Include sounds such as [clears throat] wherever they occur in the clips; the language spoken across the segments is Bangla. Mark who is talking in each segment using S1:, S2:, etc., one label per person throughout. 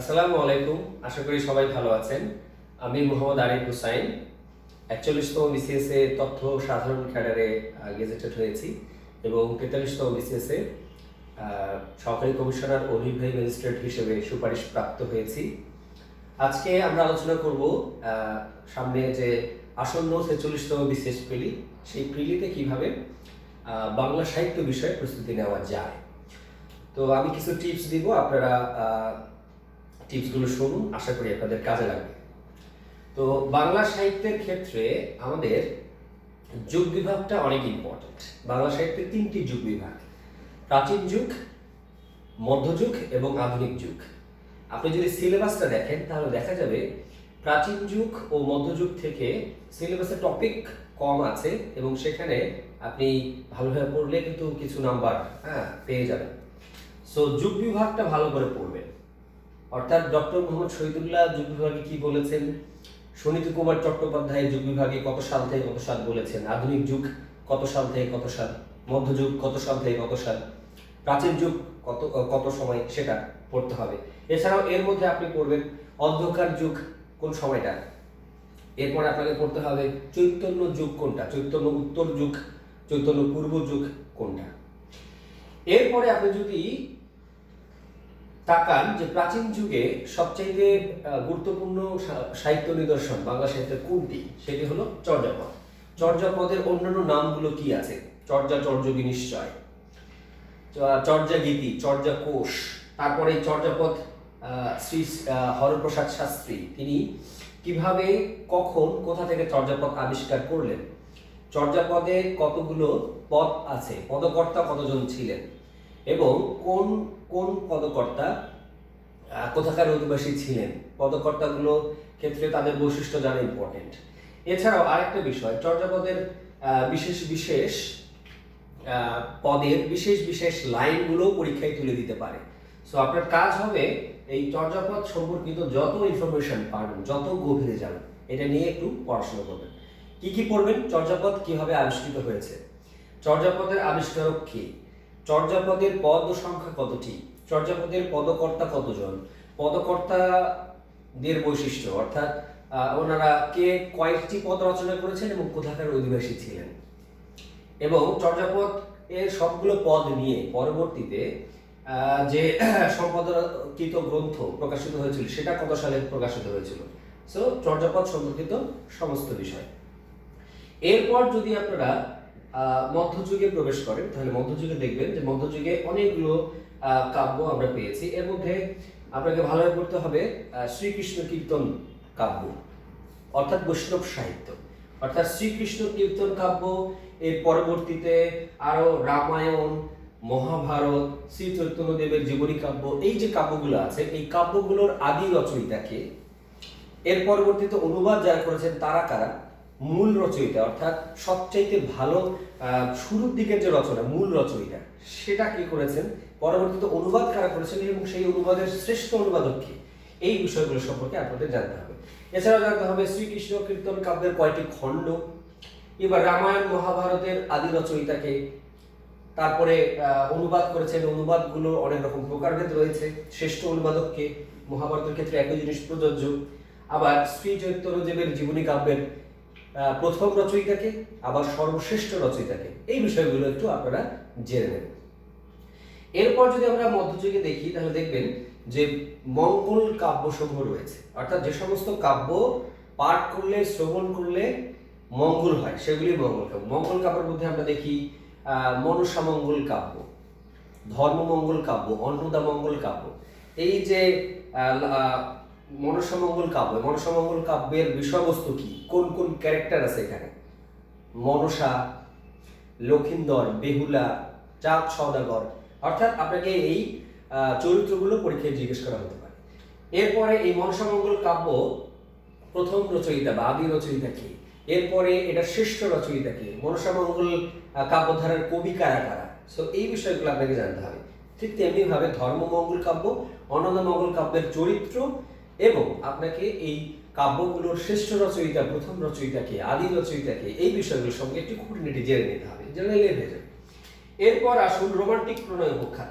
S1: আসসালামু আলাইকুম, আশা করি সবাই ভালো আছেন। আমি মোহাম্মদ আরিফ হুসাইন। একচল্লিশতম বিসিএস এ তথ্য সাধারণ ক্যাডারে গেজেটেড হয়েছি এবং তেতাল্লিশতম বিসিএস এ সহকারী কমিশনার ও নির্বাহী ম্যাজিস্ট্রেট হিসেবে সুপারিশ প্রাপ্ত হয়েছি। আজকে আমরা আলোচনা করব সামনে যে আসন্ন ছেচল্লিশতম বিসিএস প্রিলি, সেই প্রিলিতে কীভাবে বাংলা সাহিত্য বিষয়ে প্রস্তুতি নেওয়া যায়। তো আমি কিছু টিপস দিব, আপনারা টিপসগুলো শুনুন, আশা করি আপনাদের কাজে লাগবে। তো বাংলা সাহিত্যের ক্ষেত্রে আমাদের যুগ বিভাগটা অনেক ইম্পর্টেন্ট বাংলা সাহিত্যের তিনটি যুগ বিভাগ, প্রাচীন যুগ মধ্যযুগ এবং আধুনিক যুগ। আপনি যদি সিলেবাসটা দেখেন, তাহলে দেখা যাবে প্রাচীন যুগ ও মধ্যযুগ থেকে সিলেবাসের টপিক কম আছে এবং সেখানে আপনি ভালোভাবে পড়লে কিন্তু কিছু নাম্বার হ্যাঁ পেয়ে যাবেন। সো যুগ বিভাগটা ভালো করে পড়বেন। অর্থাৎ ডক্টর মোহাম্মদ শহীদুল্লাহ যুগ বিভাগে কি বলেছেন? সুনীতি কুমার চট্টোপাধ্যায় যুগ বিভাগে কত সাল থেকে কত সাল বলেছেন? আধুনিক যুগ কত সাল থেকে কত সাল? মধ্যযুগ কত সাল থেকে কত সাল? প্রাচীন যুগ কত কত সময়? সেটা পড়তে হবে। এছাড়াও এর মধ্যে আপনি পড়বেন, অন্ধকার যুগ কোন সময়টা? এরপর আপনাকে পড়তে হবে, চৈতন্য যুগ কোনটা? চৈতন্য উত্তর যুগ, চৈতন্য পূর্ব যুগ কোনটা? এরপরে আপনি যদি তাকান যে প্রাচীন যুগে সবচাইতে গুরুত্বপূর্ণ সাহিত্য নিদর্শন বাংলা সাহিত্যের কোনটি? সেটি হলো চর্যাপদ। চর্যাপদের অন্যান্য নামগুলো কি আছে? চর্যা চর্যগী নিশ্চয় চর্যা গীতি চর্যা কোষ তারপরে চর্যাপদ শ্রী হরপ্রসাদ শাস্ত্রী, তিনি কীভাবে, কখন, কোথা থেকে চর্যাপদ আবিষ্কার করলেন? চর্যাপদে কতগুলো পদ আছে? পদকর্তা কতজন ছিলেন? এবং কোন কোন পদকর্তা কোথাকার অধিবাসী ছিলেন? পদকর্তাগুলো ক্ষেত্রে তাদের বৈশিষ্ট্য জানা ইম্পর্টেন্ট এছাড়াও আরেকটা বিষয়, চর্যাপদের বিশেষ বিশেষ পদের বিশেষ বিশেষ লাইনগুলো পরীক্ষায় তুলে দিতে পারে। সো আপনার কাজ হবে এই চর্যাপদ সম্পর্কিত যত ইনফরমেশন পারবেন, যত গভীরে যাবেন, এটা নিয়ে একটু পড়াশোনা করবেন। কি কি পড়বেন? চর্যাপদ কীভাবে আবিষ্কৃত হয়েছে? চর্যাপদের আবিষ্কারক কে? চর্যাপদের পদ সংখ্যা কতটি? চর্যাপদের পদকর্তা কতজন? পদকর্তাদের বৈশিষ্ট্য, অর্থাৎ ওনারা কে কয়েকটি পদ রচনা করেছেন এবং কোথাকার অধিবাসী ছিলেন? এবং চর্যাপদ এর সবগুলো পদ নিয়ে পরবর্তীতে যে [clears throat] সম্পাদকৃত গ্রন্থ প্রকাশিত হয়েছিল, সেটা কত সালে প্রকাশিত হয়েছিল? সো চর্যাপদ সম্পর্কিত সমস্ত বিষয়। এরপর যদি আপনারা মধ্যযুগে প্রবেশ করেন, তাহলে মধ্যযুগে দেখবেন যে মধ্যযুগে অনেকগুলো কাব্য আমরা পেয়েছি। এর মধ্যে আপনাকে ভালোভাবে পড়তে হবে শ্রীকৃষ্ণ কীর্তন কাব্য, অর্থাৎ বৈষ্ণব সাহিত্য। অর্থাৎ শ্রীকৃষ্ণ কীর্তন কাব্য, এর পরবর্তীতে আরও রামায়ণ, মহাভারত শ্রী চৈতন্যদেবের জীবনী কাব্য, এই যে কাব্যগুলো আছে, এই কাব্যগুলোর আদি রচয়িতাকে এর পরবর্তীতে অনুবাদ যারা করেছেন তারা কারা? মূল রচয়িতা, অর্থাৎ সবচাইতে ভালো শুরুর দিকের যে রচনা, মূল রচয়িতা, সেটা কি করেছেন? পরবর্তীতে অনুবাদ কারা করেছেন এবং সেই অনুবাদের শ্রেষ্ঠ অনুবাদক কি? এই বিষয়গুলো সম্পর্কে আপনাদের জানতে হবে। এছাড়াও জানতে হবে শ্রীকৃষ্ণ কীর্তন কাব্যের কয়টি খণ্ড, এবার রামায়ণ মহাভারতের আদি রচয়িতাকে তারপরে অনুবাদ করেছেন, অনুবাদগুলো অনেক রকম প্রকারভেদ রয়েছে, শ্রেষ্ঠ অনুবাদককে মহাভারতের ক্ষেত্রে একই জিনিস প্রযোজ্য। আবার শ্রী চৈতন্যদেবের জীবনী কাব্যের প্রথম রচয়িতাকে আবার সর্বশ্রেষ্ঠ রচয়িতাকে। এই বিষয়গুলো একটু আপনারা জেনে নেবেন। এরপর যদি আমরা মধ্যযুগে দেখি তাহলে দেখবেন যে মঙ্গল কাব্য সমূহ রয়েছে। অর্থাৎ যে সমস্ত কাব্য পাঠ করলে শ্রবণ করলে মঙ্গল হয় সেগুলি মঙ্গল কাব্য। মঙ্গল কাব্যের মধ্যে আমরা দেখি আহ, মনসা মঙ্গল কাব্য ধর্মমঙ্গল কাব্য অন্নদা মঙ্গল কাব্য। এই যে আহ, আহ, মনসা মঙ্গল কাব্য মনসা মঙ্গল কাব্যের বিষয়বস্তু কি? কোন কোন ক্যারেক্টার আছে এখানে? মনসা লক্ষিন্দর বেহুলা চাঁদ সওদাগর। অর্থাৎ আপনাকে এই চরিত্রগুলো পরীক্ষায় জিজ্ঞেস করা হতে পারে। এরপরে এই মনসামঙ্গল কাব্য প্রথম রচয়িতা বা আদি রচয়িতা কি? এরপরে এটা শ্রেষ্ঠ রচয়িতা কি? মনসামঙ্গল কাব্যধারার কবি কারা কারা? সো এই বিষয়গুলো আপনাকে জানতে হবে। ঠিক তেমনি ভাবে ধর্মমঙ্গল কাব্য অনন্দমঙ্গল কাব্যের চরিত্র এবং আপনাকে এই কাব্যগুলোর শ্রেষ্ঠ রচয়িতা, প্রথম রচয়িতাকে, আদি রচয়িতাকে এই বিষয়গুলোর সঙ্গে একটু খুঁটিনাটি জেনে নিতে হবে। জেনে হয়ে যাবে। এরপর আসুন রোমান্টিক প্রণয় উপাখ্যান।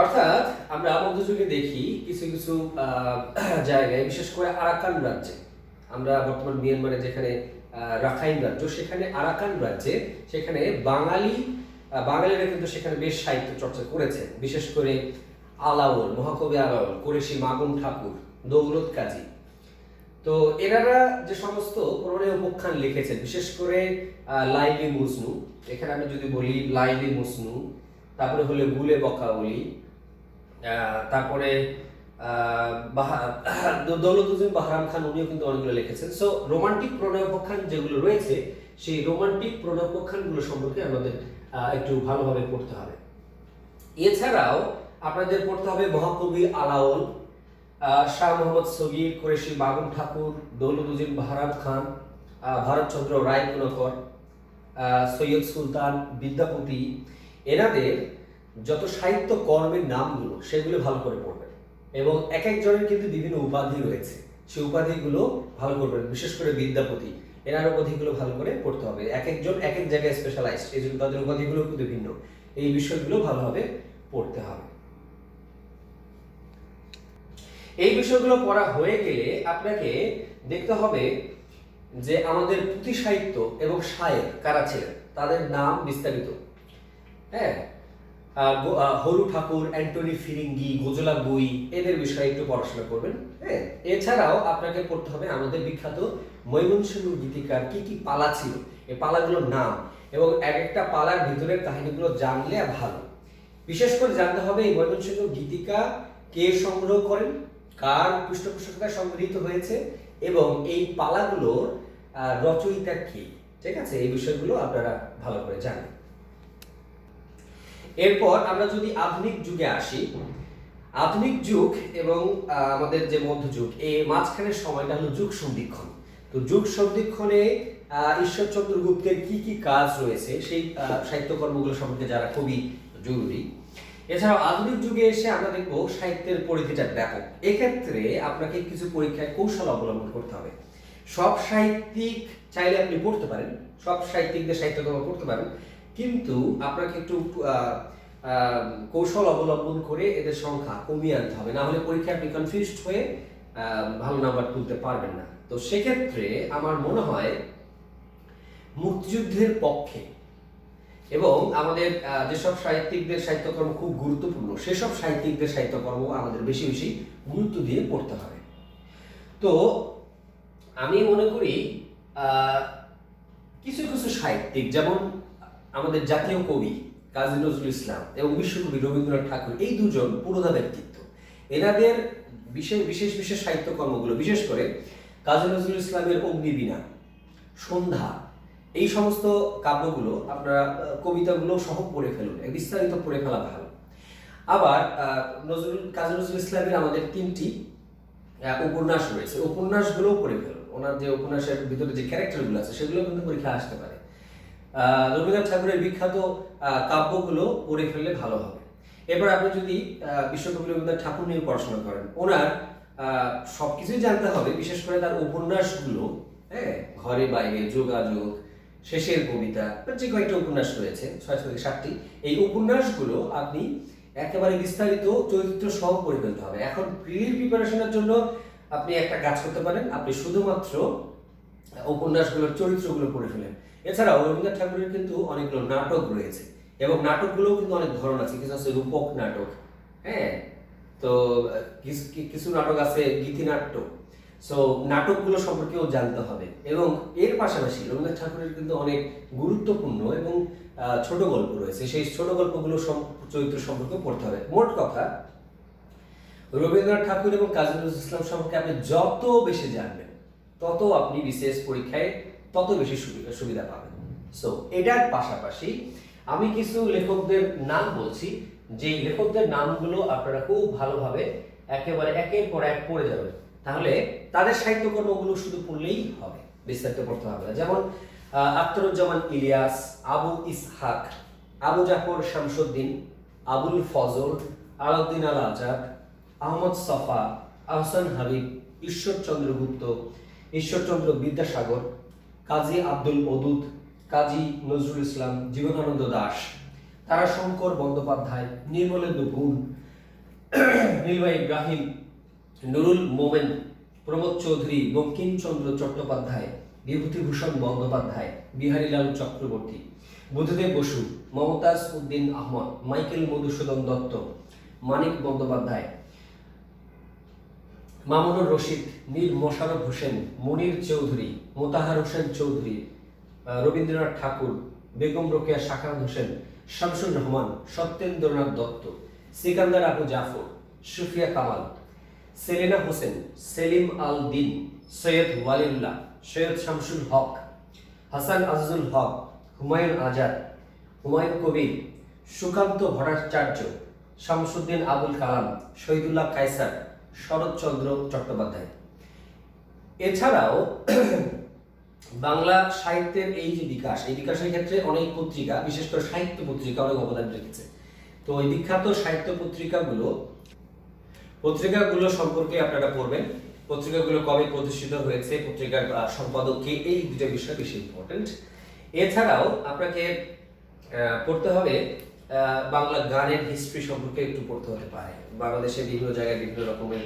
S1: অর্থাৎ আমরা মধ্যযুগে দেখি কিছু কিছু জায়গায়, বিশেষ করে আরাকান রাজ্যে, আমরা বর্তমান মিয়ানমারে যেখানে রাখাইন রাজ্য, সেখানে আরাকান রাজ্যে সেখানে বাঙালি বাঙালিরা কিন্তু সেখানে বেশ সাহিত্য চর্চা করেছেন। বিশেষ করে আলাওল মহাকবি আলাওল কুরেশি মাগুন ঠাকুর, দৌলত কাজী। তো এনারা যে সমস্ত প্রণয় উপাখ্যান লিখেছেন, বিশেষ করে লাইলি মুসনু এখানে আমি যদি বলি লাইলি মুসনু তারপরে হলে গুলে বকাউলি তারপরে দৌলতুদ্দিন বাহরাম খান, উনিও কিন্তু অনেকগুলো লিখেছেন। সো রোমান্টিক প্রণয়োপাখ্যান যেগুলো রয়েছে, সেই রোমান্টিক প্রণয়োপাখ্যানগুলো সম্পর্কে আমাদের একটু ভালোভাবে পড়তে হবে। এছাড়াও আপনাদের পড়তে হবে মহাকবি আলাওল শাহ মোহাম্মদ সগির, কুরেশি বাগুন ঠাকুর দৌলতুদ্দিন বাহারাম খান ভারতচন্দ্র রায় গুণকর সৈয়দ সুলতান বিদ্যাপতি। এনাদের যত সাহিত্য কর্মের নামগুলো সেগুলো ভালো করে পড়বেন। এবং এক একজনের কিন্তু বিভিন্ন উপাধি রয়েছে। সেই উপাধিগুলো ভালো করবেন, বিশেষ করে বিদ্যাপতি। এনার উপাধিগুলো ভালো করে পড়তে হবে। এক একজন এক এক জায়গায় স্পেশালাইজড এই জন্য তাদের উপাধিগুলো কিন্তু ভিন্ন। এই বিষয়গুলো ভালোভাবে পড়তে হবে। এই বিষয়গুলো পড়া হয়ে গেলে আপনাকে দেখতে হবে যে আমাদের পুঁথি সাহিত্য এবং শায়ের কারা ছিলেন? তাদের নাম বিস্তারিত। হ্যাঁ? হরু ঠাকুর, অ্যান্টনি ফিরিঙ্গি, গোজলা বই, এদের বিষয়ে একটু পড়াশোনা করবেন। হ্যাঁ? এছাড়াও আপনাকে পড়তে হবে আমাদের বিখ্যাত ময়মনসিংহ গীতিকার কি কি পালা ছিল? এই পালাগুলোর নাম এবং এক একটা পালার ভিতরের কাহিনীগুলো জানলে ভালো। বিশেষ করে জানতে হবে এই ময়মনসিংহ গীতিকা কে সংগ্রহ করেন? কার পৃষ্ঠপোষকতায় সংগৃহীত হয়েছে এবং এই পালাগুলোর রচয়িতা কে? ঠিক আছে? এই বিষয়গুলো আপনারা ভালো করে জানেন। এরপর আমরা যদি আধুনিক যুগে আসি, আধুনিক যুগ এবং আমাদের যে মধ্যযুগ এই মাঝখানের সময়টা হলো যুগ সন্ধিক্ষণ। তো যুগ সন্ধিক্ষণে ঈশ্বরচন্দ্র গুপ্তের কি কি কাজ রয়েছে, সেই সাহিত্যকর্মগুলো সম্পর্কে যারা খুবই জরুরি এছাড়াও আধুনিক যুগে এসে আমরা দেখব সাহিত্যের পরিধিটা ব্যাপক। এক্ষেত্রে আপনাকে কিছু পরীক্ষায় কৌশল অবলম্বন করতে হবে। সব সাহিত্যিক চাইলে আপনি পড়তে পারেন, সব সাহিত্যিকদের সাহিত্যকর্ম পড়তে পারেন, কিন্তু আপনাকে একটু কৌশল অবলম্বন করে এদের সংখ্যা কমিয়ে আনতে হবে। না হলে পরীক্ষায় আপনি কনফিউজড হয়ে ভালো নাম্বার তুলতে পারবেন না। তো সেক্ষেত্রে আমার মনে হয় মুক্তিযুদ্ধের পক্ষে এবং আমাদের যেসব সাহিত্যিকদের সাহিত্যকর্ম খুব গুরুত্বপূর্ণ, সেসব সাহিত্যিকদের সাহিত্যকর্ম আমাদের বেশি বেশি গুরুত্ব দিয়ে পড়তে হবে। তো আমি মনে করি কিছু কিছু সাহিত্যিক, যেমন আমাদের জাতীয় কবি কাজী নজরুল ইসলাম এবং বিশ্বকবি রবীন্দ্রনাথ ঠাকুর, এই দুজন পুরোধা ব্যক্তিত্ব। এনাদের বিশেষ বিশেষ বিশেষ সাহিত্যকর্মগুলো, বিশেষ করে কাজী নজরুল ইসলামের অগ্নিবীণা, সন্ধ্যা এই সমস্ত কাব্যগুলো আপনারা কবিতাগুলো সহ পড়ে ফেলুন বিস্তারিত পড়ে ফেলা ভালো। আবার নজরুল কাজী নজরুল ইসলামের আমাদের তিনটি উপন্যাস রয়েছে। উপন্যাসগুলোও পড়ে ফেলুন। ওনার যে উপন্যাসের ভিতরে যে ক্যারেক্টারগুলো আছে সেগুলো কিন্তু পরীক্ষা আসতে পারে। রবীন্দ্রনাথ ঠাকুরের বিখ্যাত কাব্যগুলো পড়ে ফেললে ভালো হবে। এবার আপনি যদি বিশ্বকবি রবীন্দ্রনাথ ঠাকুর নিয়ে পড়াশোনা করেন ওনার আহ, সবকিছুই জানতে হবে বিশেষ করে তার উপন্যাসগুলো হ্যাঁ ঘরে বাইরে যোগাযোগ শেষের কবিতা যে কয়েকটা উপন্যাস রয়েছে, ছয় থেকে সাতটি, এই উপন্যাসগুলো আপনি একেবারে বিস্তারিত চরিত্র সহ পড়ে ফেলতে হবে। এখন প্রিলির প্রিপারেশনের জন্য আপনি একটা কাজ করতে পারেন, আপনি শুধুমাত্র উপন্যাসগুলোর চরিত্রগুলো পড়ে ফেলেন। এছাড়াও রবীন্দ্রনাথ ঠাকুরের কিন্তু অনেকগুলো নাটক রয়েছে, এবং নাটকগুলোও কিন্তু অনেক ধরন আছে। কিছু আছে রূপক নাটক হ্যাঁ? তো কিছু- নাটক আছে গীতিনাট্য সো নাটকগুলো সম্পর্কেও জানতে হবে। এবং এর পাশাপাশি রবীন্দ্রনাথ ঠাকুরের কিন্তু অনেক গুরুত্বপূর্ণ এবং ছোট গল্প রয়েছে। সেই ছোট গল্পগুলো চরিত্র সম্পর্কে পড়তে হবে। মোট কথা, রবীন্দ্রনাথ ঠাকুর এবং কাজী নজরুল ইসলাম সম্পর্কে আপনি যত বেশি জানবেন, তত আপনি বিশেষ পরীক্ষায় তত বেশি সুবিধা পাবেন। সো এটার পাশাপাশি আমি কিছু লেখকদের নাম বলছি যে লেখকদের নামগুলো আপনারা খুব ভালোভাবে একেবারে একের পর এক পড়ে যাবেন। তাদের সাহিত্যকর্মগুলো শুধু পড়লেই হবে, বিস্তারিত পড়তে হবে না। যেমন আখতারুজ্জামান ইলিয়াস, আবু ইসহাক, আবু জাফর শামসুদ্দিন, আবুল ফজল, আলাউদ্দিন আল আজাদ, আহমদ সফা, আহসান হাবিব, ঈশ্বরচন্দ্র গুপ্ত, ঈশ্বরচন্দ্র বিদ্যাসাগর, কাজী আব্দুল ওদুদ, কাজী নজরুল ইসলাম, জীবনানন্দ দাস, তারাশঙ্কর বন্দ্যোপাধ্যায়, নির্মলেন্দু গুণ [clears throat] নীলমা ইব্রাহিম নুরুল মোমেন, প্রমোদ চৌধুরী বঙ্কিমচন্দ্র চট্টোপাধ্যায়, বিভূতিভূষণ বন্দ্যোপাধ্যায়, বিহারীলাল চক্রবর্তী বুদ্ধদেব বসু, মমতাজ উদ্দিন আহমদ, মাইকেল মধুসূদন দত্ত, মানিক বন্দ্যোপাধ্যায়, মামুনুর রশিদ, মীর মোশাররফ হোসেন, মনির চৌধুরী, মোতাহার হোসেন চৌধুরী রবীন্দ্রনাথ ঠাকুর, বেগম রোকেয়া শাখাত হোসেন, শামসুর রহমান, সত্যেন্দ্রনাথ দত্ত, সিকান্দার আবু জাফর, সুফিয়া কামাল সেলিনা হোসেন, সেলিম আল দিন সৈয়দ ওয়ালিউল্লাহ, সৈয়দ শামসুল হক, হাসান আজিজুল হক, হুমায়ুন আজাদ, হুমায়ুন কবির, সুকান্ত ভট্টাচার্য, শামসুদ্দিন আবুল কালাম, শহীদুল্লাহ কায়সার শরৎচন্দ্র চট্টোপাধ্যায়। এছাড়াও [clears throat] বাংলা সাহিত্যের এই যে বিকাশ, এই বিকাশের ক্ষেত্রে অনেক পত্রিকা, বিশেষ করে সাহিত্য পত্রিকা অনেক অবদান রেখেছে। তো ওই বিখ্যাত সাহিত্য পত্রিকাগুলো পত্রিকাগুলো সম্পর্কে আপনারা পড়বেন। পত্রিকাগুলো কবে প্রতিষ্ঠিত হয়েছে, পত্রিকার সম্পাদক কে, এই দুটো বিষয় বেশি ইম্পর্টেন্ট এছাড়াও আপনাকে পড়তে হবে বাংলা গানের হিস্ট্রি সম্পর্কে একটু পড়তে হতে পারে। বাংলাদেশে বিভিন্ন জায়গায় বিভিন্ন রকমের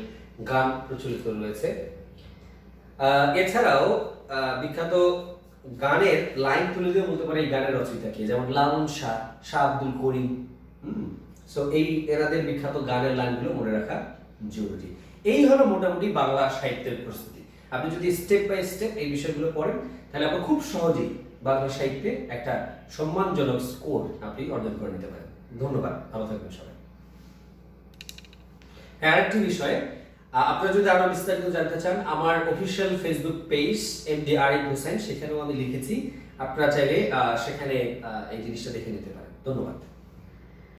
S1: গান প্রচলিত রয়েছে। এছাড়াও বিখ্যাত গানের লাইন তুলে দিয়ে বলতে পারে এই গানের রচয়িতা কে, যেমন লালন শাহ শাহ আব্দুল করিম। সো এই এনাদের বিখ্যাত গানের লাইনগুলো মনে রাখা জরুরি এই হলো মোটামুটি বাংলা সাহিত্যের প্রস্তুতি। আপনি যদি স্টেপ বাই স্টেপ এই বিষয়গুলো পড়েন, তাহলে আপনি খুব সহজেই বাংলা সাহিত্যে একটা সম্মানজনক স্কোর আপনি অর্জন করে নিতে পারেন। ধন্যবাদ, ভালো থাকবেন সবাই। হ্যাঁ আরেকটি বিষয় আপনারা যদি আরও বিস্তারিত জানতে চান, আমার official Facebook page M D Arif Hossain সেখানেও আমি লিখেছি। আপনারা চাইলে সেখানে এই জিনিসটা দেখে নিতে পারেন। ধন্যবাদ।